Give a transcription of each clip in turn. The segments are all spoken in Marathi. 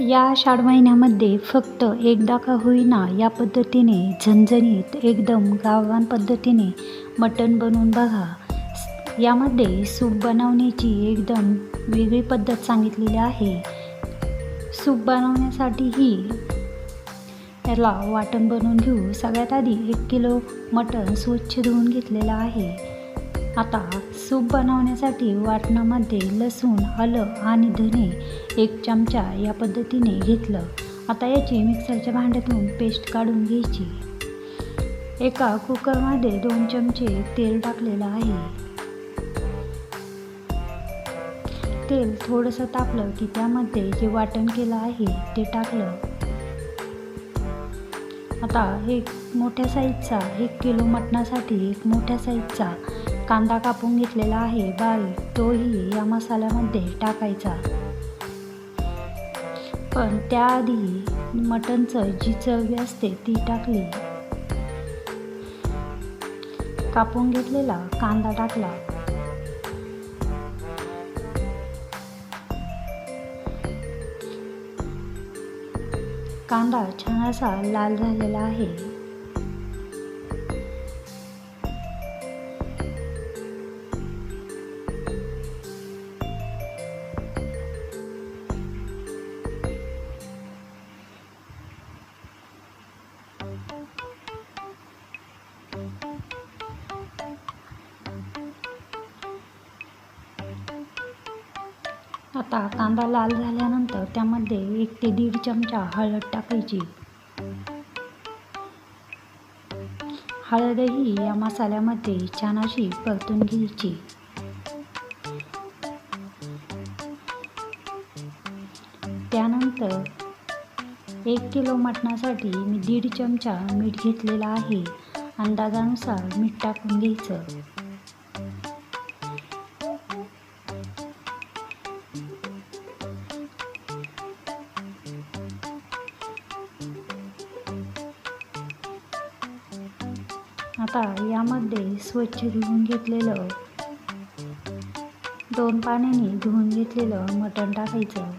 या आषाढ महिन्यामध्ये फक्त एकदा का होईना या पद्धतीने झणझणीत एकदम गावरान पद्धतीने मटण बनवून बघा. यामध्ये सूप बनवण्याची एकदम वेगळी पद्धत सांगितलेली आहे. सूप बनवण्यासाठीही याला वाटण बनवून घेऊ. सगळ्यात आधी एक किलो मटण स्वच्छ धुवून घेतलेलं आहे. आता सूप बनवण्यासाठी वाटणामध्ये लसूण आलं आणि धने एक चमचा या पद्धतीने घेतलं. आता याची मिक्सरच्या भांड्यातून पेस्ट काढून घ्यायची. एका कुकरमध्ये दोन चमचे तेल टाकलेलं आहे. तेल थोडंसं तापलं की त्यामध्ये जे वाटण केलं आहे ते टाकलं. आता एक मोठ्या साईजचा एक किलो मटणासाठी एक मोठ्या साईजचा कांदा कापून घेतलेला आहे. बारीक तोही या मसाल्यामध्ये टाकायचा. पण त्याआधी मटणचं जी चवी असते ती टाकली. कापून घेतलेला कांदा टाकला. कांदा छान असा लाल झालेला आहे. आता कांदा लाल झाल्यानंतर त्यामध्ये एक ते दीड चमचा हळद टाकायची. हळदही या मसाल्यामध्ये छान अशी परतून घ्यायची. त्यानंतर एक किलो मटणासाठी मी दीड चमचा मीठ घेतलेला आहे. अंदाजानुसार मीठ टाकून घ्यायचं. आता यामध्ये स्वच्छ धुवून घेतलेलं दोन पाण्याने धुवून घेतलेलं मटण टाकायचं.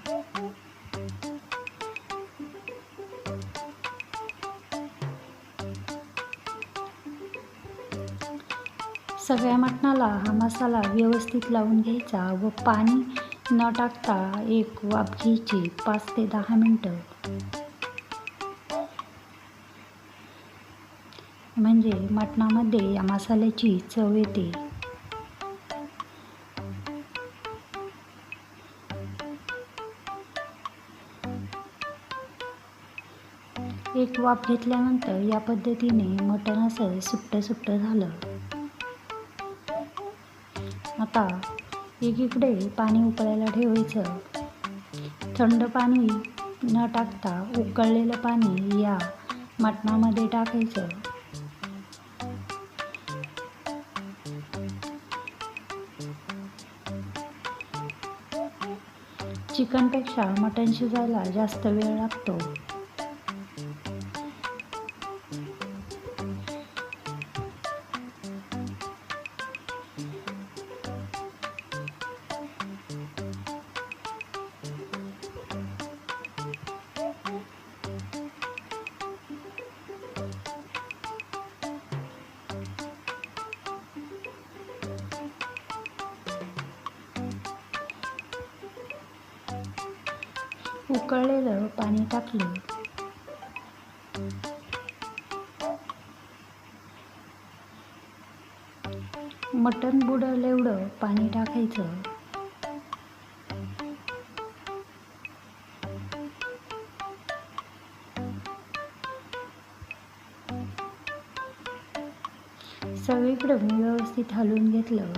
सगळ्या मटणाला हा मसाला व्यवस्थित लावून घ्यायचा व पाणी न टाकता एक वाफ घ्यायची पाच ते दहा मिनटं म्हणजे मटणामध्ये या मसाल्याची चव येते. एक वाफ घेतल्यानंतर या पद्धतीने मटण असं सुट्ट सुट्टं झालं. आता एकीकडे पाणी उकळायला ठेवायचं. थंड पाणी न टाकता उकळलेलं पाणी या मटणामध्ये टाकायचं. चिकनपेक्षा मटण शिजायला जास्त वेळ लागतो. उकळलेलं पाणी टाकलं. मटण बुडल एवढं पाणी टाकायचं. सगळीकडं मी व्यवस्थित हलवून घेतलं.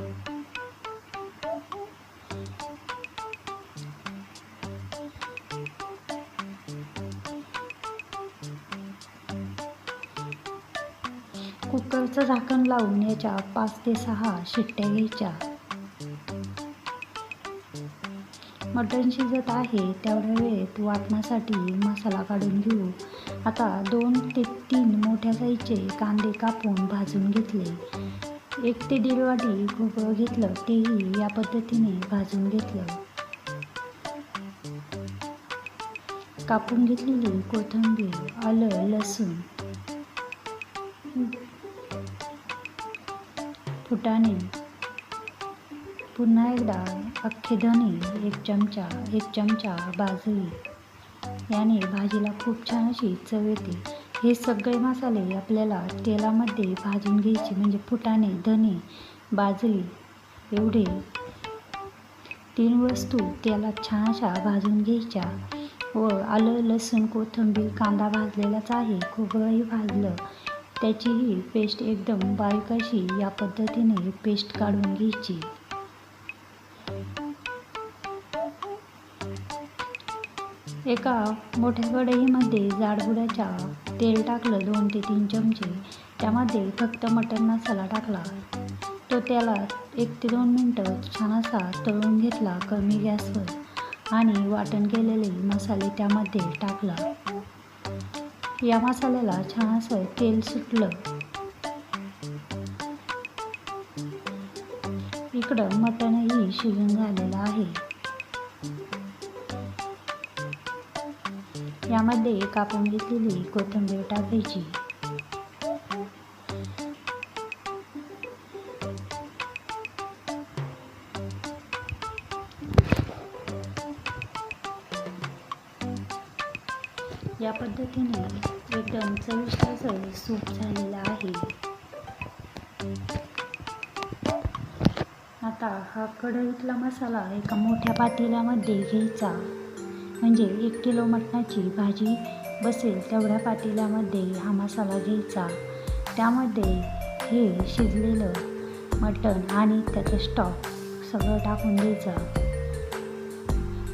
कुकरचं झाकण लावून याच्या पाच ते सहा शिट्ट्या घ्यायच्या. मटण शिजत आहे तेवढ्या वेळेत वाटण्यासाठी मसाला काढून घेऊ. आता दोन ते तीन मोठ्या साईजचे कांदे कापून भाजून घेतले. एक ते दीड वाटी खोबरं घेतलं तेही या पद्धतीने भाजून घेतलं. कापून घेतलेली कोथिंबीर आलं लसूण. फुटाणे पुन्हा एकदा अख्खे धणे एक चमचा एक चमचा बाजरी याने भाजीला खूप छान अशी चव येते. हे सगळे मसाले आपल्याला तेलामध्ये भाजून घ्यायचे म्हणजे फुटाणे धणे बाजरी एवढे. तीन वस्तू तेलात छान अशा भाजून घ्यायच्या. व आलं लसूण कोथिंबीर कांदा भाजलेलाच आहे. खोबरंही भाजलं. त्याची ही पेस्ट एकदम बारीक अशी या पद्धतीने पेस्ट काढून घ्यायची. एका मोठ्या कढईमध्ये जाडबुड्याच्या तेल टाकलं दोन ते तीन चमचे. त्यामध्ये फक्त मटण मसाला टाकला. तो त्याला एक ते दोन मिनटं छान असा तळून घेतला कमी गॅसवर. आणि वाटण केलेले मसाले त्यामध्ये टाकला. या मसाल्याला छान असं तेल सुटलं. इकडं मटणही शिजून झालेलं आहे. यामध्ये कापून घेतलेली कोथिंबीर टाकायची. या पद्धतीने एकदम चविष्ट असं सूप झालेलं आहे. आता हा कढईतला मसाला एका मोठ्या पातेल्यामध्ये घ्यायचा. म्हणजे एक किलो मटणाची भाजी बसेल तेवढ्या पातेल्यामध्ये हा मसाला घ्यायचा. त्यामध्ये हे शिजलेलं मटण आणि त्याचं स्टॉक सगळं टाकून द्यायचं.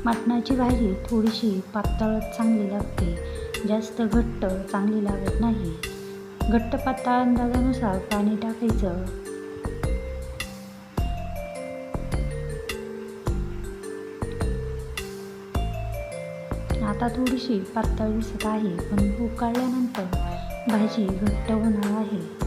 मटणाची भाजी थोडीशी पातळच चांगली लागते. जास्त घट्ट चांगली लागत नाही. घट्ट पातळ अंदाजानुसार पाणी टाकायचं. आता थोडीशी पातळ दिसत आहे पण उकळल्यानंतर भाजी घट्ट होणार आहे.